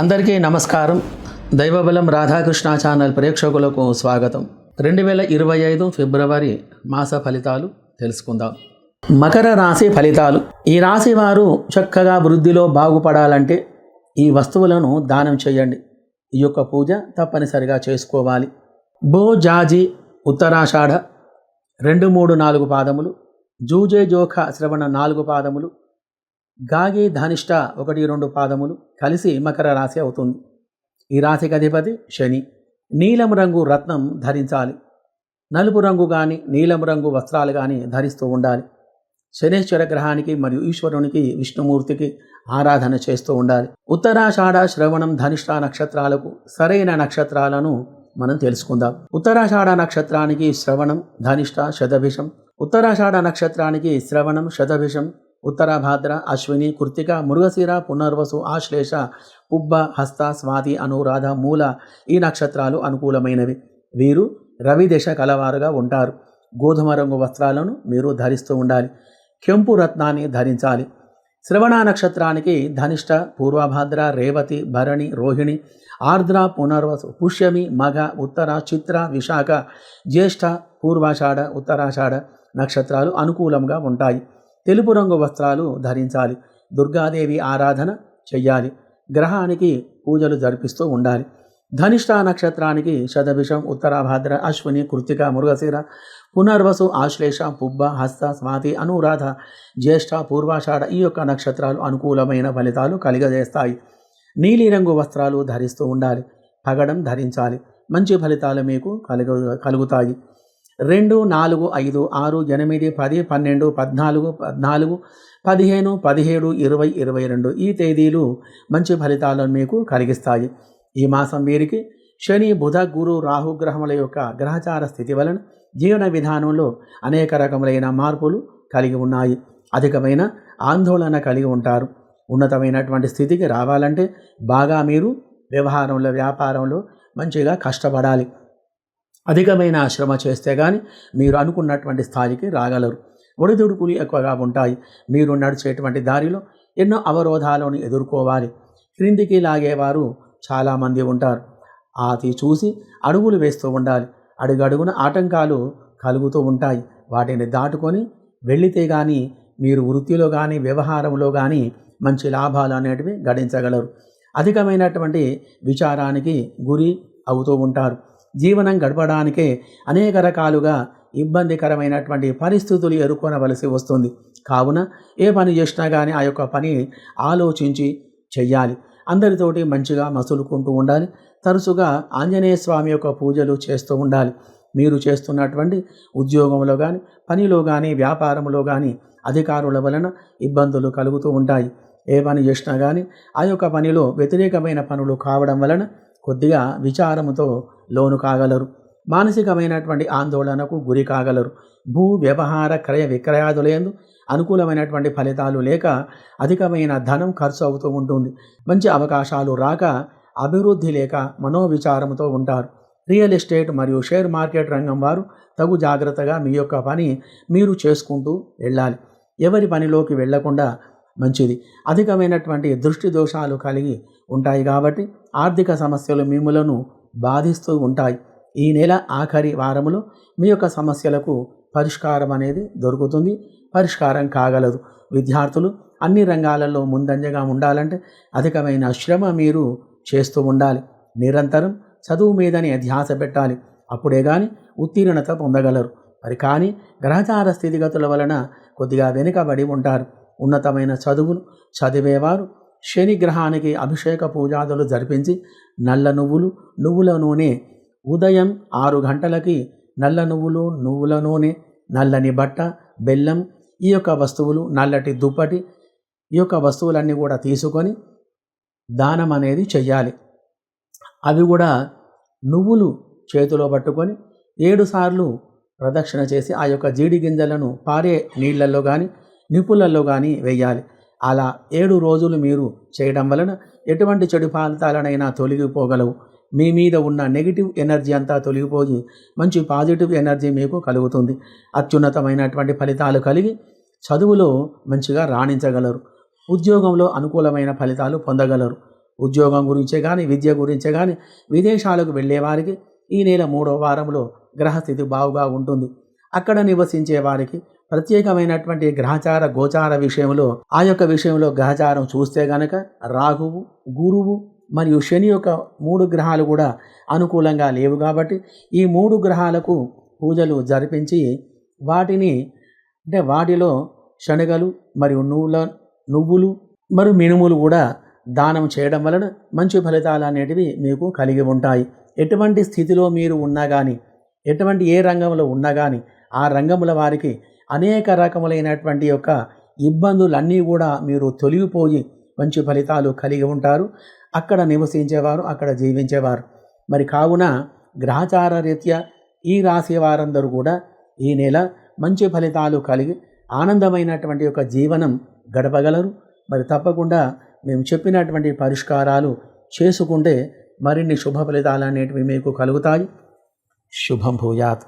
అందరికీ నమస్కారం. దైవబలం రాధాకృష్ణ ఛానల్ ప్రేక్షకులకు స్వాగతం. రెండు వేల ఇరవై ఐదు ఫిబ్రవరి మాస ఫలితాలు తెలుసుకుందాం. మకర రాశి ఫలితాలు. ఈ రాశి వారు చక్కగా వృద్ధిలో బాగుపడాలంటే ఈ వస్తువులను దానం చేయండి. ఈ యొక్క పూజ తప్పనిసరిగా చేసుకోవాలి. బో జాజి ఉత్తరాషాఢ రెండు మూడు నాలుగు పాదములు. జూజే జోఖ శ్రవణ నాలుగు పాదములు. గాగి ధనిష్ట ఒకటి రెండు పాదములు కలిసి మకర రాశి అవుతుంది. ఈ రాశికి అధిపతి శని. నీలం రంగు రత్నం ధరించాలి. నలుపు రంగు కానీ నీలం రంగు వస్త్రాలు కానీ ధరిస్తూ ఉండాలి. శనేశ్వర గ్రహానికి మరియు ఈశ్వరునికి విష్ణుమూర్తికి ఆరాధన చేస్తూ ఉండాలి. ఉత్తరాషాఢ శ్రవణం ధనిష్ట నక్షత్రాలకు సరైన నక్షత్రాలను మనం తెలుసుకుందాం. ఉత్తరాషాఢ నక్షత్రానికి శ్రవణం ధనిష్ట శతభిషం. ఉత్తరాషాఢ నక్షత్రానికి శ్రవణం శతభిషం. ఉత్తరాభాద్ర అశ్విని కృతిక మృగశిర పునర్వసు ఆశ్లేష పుబ్బ హస్త స్వాతి అనురాధ మూల ఈ నక్షత్రాలు అనుకూలమైనవి వీరు రవి దశ కలవారుగా ఉంటారు గోధుమ రంగు వస్త్రాలను మీరు ధరిస్తూ ఉండాలి కెంపు రత్నాన్ని ధరించాలి శ్రవణ నక్షత్రానికి ధనిష్ట పూర్వభాద్ర రేవతి భరణి రోహిణి ఆర్ద్ర పునర్వసు పుష్యమి మఘ ఉత్తర చిత్ర విశాఖ జ్యేష్ఠ పూర్వాషాఢ ఉత్తరాషాఢ నక్షత్రాలు అనుకూలంగా ఉంటాయి తెలుపు రంగు వస్త్రాలు ధరించాలి. దుర్గాదేవి ఆరాధన చెయ్యాలి. గ్రహానికి పూజలు జరిపిస్తూ ఉండాలి. ధనిష్ట నక్షత్రానికి శతభిషం ఉత్తరాభాద్ర అశ్విని కృతిక మృగశిర పునర్వసు ఆశ్లేష పుబ్బ హస్త స్వాతి అనురాధ జ్యేష్ఠ పూర్వాషాఢ ఈ యొక్క నక్షత్రాలు అనుకూలమైన ఫలితాలు కలిగజేస్తాయి. నీలిరంగు వస్త్రాలు ధరిస్తూ ఉండాలి. పగడం ధరించాలి. మంచి ఫలితాలు మీకు కలుగు కలుగుతాయి. రెండు నాలుగు ఐదు ఆరు ఎనిమిది పది పన్నెండు పద్నాలుగు పద్నాలుగు పదిహేను పదిహేడు ఇరవై ఇరవై రెండు ఈ తేదీలు మంచి ఫలితాలను మీకు కలిగిస్తాయి. ఈ మాసం వీరికి శని బుధ గురు రాహుగ్రహముల యొక్క గ్రహచార స్థితి వలన జీవన విధానంలో అనేక రకములైన మార్పులు కలిగి ఉన్నాయి. అధికమైన ఆందోళన కలిగి ఉంటారు. ఉన్నతమైనటువంటి స్థితికి రావాలంటే బాగా మీరు వ్యవహారంలో వ్యాపారంలో మంచిగా కష్టపడాలి. అధికమైన శ్రమ చేస్తే కానీ మీరు అనుకున్నటువంటి స్థాయికి రాగలరు. ఒడిదుడుకులు ఎక్కువగా ఉంటాయి. మీరు నడిచేటువంటి దారిలో ఎన్నో అవరోధాలను ఎదుర్కోవాలి. క్రిందికి లాగేవారు చాలామంది ఉంటారు. ఆతి చూసి అడుగులు వేస్తూ ఉండాలి. అడుగడుగున ఆటంకాలు కలుగుతూ ఉంటాయి. వాటిని దాటుకొని వెళ్ళితే కానీ మీరు వృత్తిలో కానీ వ్యవహారంలో కానీ మంచి లాభాలు అనేటివి గడించగలరు. అధికమైనటువంటి విచారానికి గురి అవుతూ ఉంటారు. జీవనం గడపడానికే అనేక రకాలుగా ఇబ్బందికరమైనటువంటి పరిస్థితులు ఎదుర్కొనవలసి వస్తుంది. కావున ఏ పని చేసినా కానీ ఆ యొక్క పని ఆలోచించి చెయ్యాలి. అందరితోటి మంచిగా మసులుకుంటూ ఉండాలి. తరచుగా ఆంజనేయ స్వామి యొక్క పూజలు చేస్తూ ఉండాలి. మీరు చేస్తున్నటువంటి ఉద్యోగంలో కానీ పనిలో కానీ వ్యాపారంలో కానీ అధికారుల వలన ఇబ్బందులు కలుగుతూ ఉంటాయి. ఏ పని చేసినా కానీ ఆ యొక్క పనిలో వ్యతిరేకమైన పనులు కావడం వలన కొద్దిగా విచారముతో లోను కాగలరు. మానసికమైనటువంటి ఆందోళనకు గురి కాగలరు. భూ వ్యవహార క్రయ విక్రయాదులందు అనుకూలమైనటువంటి ఫలితాలు లేక అధికమైన ధనం ఖర్చు అవుతూ ఉంటుంది. మంచి అవకాశాలు రాక అభివృద్ధి లేక మనోవిచారంతో ఉంటారు. రియల్ ఎస్టేట్ మరియు షేర్ మార్కెట్ రంగం వారు తగు జాగ్రత్తగా మీ యొక్క పని మీరు చేసుకుంటూ వెళ్ళాలి. ఎవరి పనిలోకి వెళ్ళకుండా మంచిది. అధికమైనటువంటి దృష్టి దోషాలు కలిగి ఉంటాయి కాబట్టి ఆర్థిక సమస్యలు మిమ్ములను బాధిస్తూ ఉంటాయి. ఈ నెల ఆఖరి వారములో మీ యొక్క సమస్యలకు పరిష్కారం అనేది దొరుకుతుంది. పరిష్కారం కాగలదు. విద్యార్థులు అన్ని రంగాలలో ముందంజగా ఉండాలంటే అధికమైన శ్రమ మీరు చేస్తూ ఉండాలి. నిరంతరం చదువు మీదని ధ్యాస పెట్టాలి. అప్పుడే కానీ ఉత్తీర్ణత పొందగలరు. మరి కానీ గ్రహచార స్థితిగతుల వలన కొద్దిగా వెనుకబడి ఉంటారు. ఉన్నతమైన చదువులు చదివేవారు. శనిగ్రహానికి అభిషేక పూజాదులు జరిపించి నల్ల నువ్వులు నువ్వుల నూనె. ఉదయం ఆరు గంటలకి నల్ల నువ్వులు నువ్వుల నూనె నల్లని బట్ట బెల్లం ఈ యొక్క వస్తువులు నల్లటి దుప్పటి ఈ యొక్క వస్తువులన్నీ కూడా తీసుకొని దానం అనేది చెయ్యాలి. అవి కూడా నువ్వులు చేతిలో పట్టుకొని ఏడు సార్లు ప్రదక్షిణ చేసి ఆ యొక్క జీడి గింజలను పారే నీళ్ళల్లో కానీ నిపులలో కానీ వేయాలి. అలా ఏడు రోజులు మీరు చేయడం వలన ఎటువంటి చెడు ఫలితాలనైనా తొలగిపోగలవు. మీ మీద ఉన్న నెగిటివ్ ఎనర్జీ అంతా తొలగిపోయి మంచి పాజిటివ్ ఎనర్జీ మీకు కలుగుతుంది. అత్యున్నతమైనటువంటి ఫలితాలు కలిగి చదువులో మంచిగా రాణించగలరు. ఉద్యోగంలో అనుకూలమైన ఫలితాలు పొందగలరు. ఉద్యోగం గురించే కానీ విద్య గురించే కానీ విదేశాలకు వెళ్ళేవారికి ఈ నెల మూడో వారంలో గ్రహస్థితి బాగుగా ఉంటుంది. అక్కడ నివసించే వారికి ప్రత్యేకమైనటువంటి గ్రహచార గోచార విషయంలో ఆ యొక్క విషయంలో గ్రహచారం చూస్తే గనక రాహువు గురువు మరియు శని యొక్క మూడు గ్రహాలు కూడా అనుకూలంగా లేవు కాబట్టి ఈ మూడు గ్రహాలకు పూజలు జరిపించి వాటిని అంటే వాటిలో శనగలు మరియు నువ్వుల నువ్వులు మరియు మినుములు కూడా దానం చేయడం వలన మంచి ఫలితాలు అనేటివి మీకు కలిగి ఉంటాయి. ఎటువంటి స్థితిలో మీరు ఉన్నా కానీ ఎటువంటి ఏ రంగంలో ఉన్నా కానీ ఆ రంగముల వారికి అనేక రకములైనటువంటి యొక్క ఇబ్బందులన్నీ కూడా మీరు తొలగిపోయి మంచి ఫలితాలు కలిగి ఉంటారు. అక్కడ నివసించేవారు అక్కడ జీవించేవారు. మరి కావున గ్రహచార రీత్యా ఈ రాశి వారందరూ కూడా ఈ నెల మంచి ఫలితాలు కలిగి ఆనందమైనటువంటి యొక్క జీవనం గడపగలరు. మరి తప్పకుండా మేము చెప్పినటువంటి పరిష్కారాలు చేసుకుంటే మరిన్ని శుభ ఫలితాలు అనేటివి మీకు కలుగుతాయి. శుభం భూయాత్.